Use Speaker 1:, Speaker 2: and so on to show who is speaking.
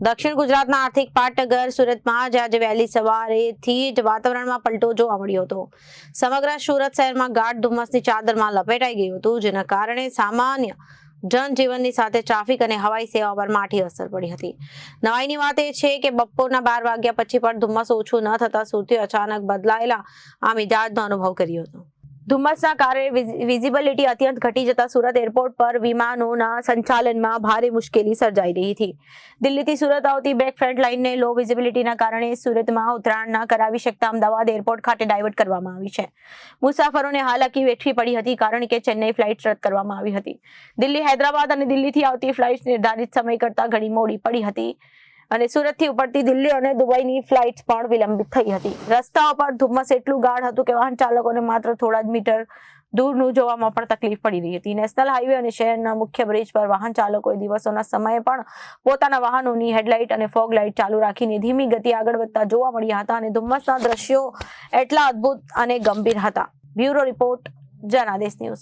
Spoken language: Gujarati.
Speaker 1: દક્ષિણ ગુજરાતના આર્થિક પાટનગર સુરતમાં જ આજે વહેલી સવારેથી જ વાતાવરણમાં પલટો જોવા મળ્યો હતો. સમગ્ર સુરત શહેરમાં ગાઢ ધુમ્મસની ચાદરમાં લપેટાઈ ગયું હતું, જેના કારણે સામાન્ય જનજીવનની સાથે ટ્રાફિક અને હવાઈ સેવા પર માઠી અસર પડી હતી. નવાઈની વાત એ છે કે બપોરના બાર વાગ્યા પછી પણ ધુમ્મસ ઓછું ન થતા સુરતીઓ અચાનક બદલાયેલા આ મિજાજનો અનુભવ કર્યો હતો. ધુમ્મસના કારણે વિઝિબિલિટી અત્યંત ઘટી જતા સુરત એરપોર્ટ પર વિમાનોના સંચાલનમાં ભારે મુશ્કેલી સર્જાઈ રહી હતી. દિલ્હીથી સુરત આવતી બેક ફ્રન્ટ લાઇનને લો વિઝિબિલિટીના કારણે સુરતમાં ઉતરાણ ન કરાવી શકતા અમદાવાદ એરપોર્ટ ખાતે ડાયવર્ટ કરવામાં આવી છે. મુસાફરોને હાલાકી વેઠવી પડી હતી કારણ કે ચેન્નઈ ફ્લાઇટ રદ કરવામાં આવી હતી. દિલ્હી હૈદરાબાદ અને દિલ્હીથી આવતી ફ્લાઇટ નિર્ધારિત સમય કરતાં ઘણી મોડી પડી હતી. અને સુરતથી ઉપડતી દિલ્હી અને દુબઈની ફ્લાઇટ્સ પણ વિલંબિત થઈ હતી. રસ્તાઓ પર ધુમ્મસ એટલું ગાઢ હતું કે વાહન ચાલકોને માત્ર થોડા જ મીટર દૂરનું જોવામાં પણ તકલીફ પડી રહી હતી. નેશનલ હાઈવે અને શહેરના મુખ્ય બ્રિજ પર વાહન ચાલકોએ દિવસોના સમયે પણ પોતાના વાહનોની હેડલાઇટ અને ફોગ લાઇટ ચાલુ રાખીને ધીમી ગતિ આગળ વધતા જોવા મળ્યા હતા અને ધુમ્મસના દ્રશ્યો એટલા અદ્ભુત અને ગંભીર હતા. Bureau report Janadesh news.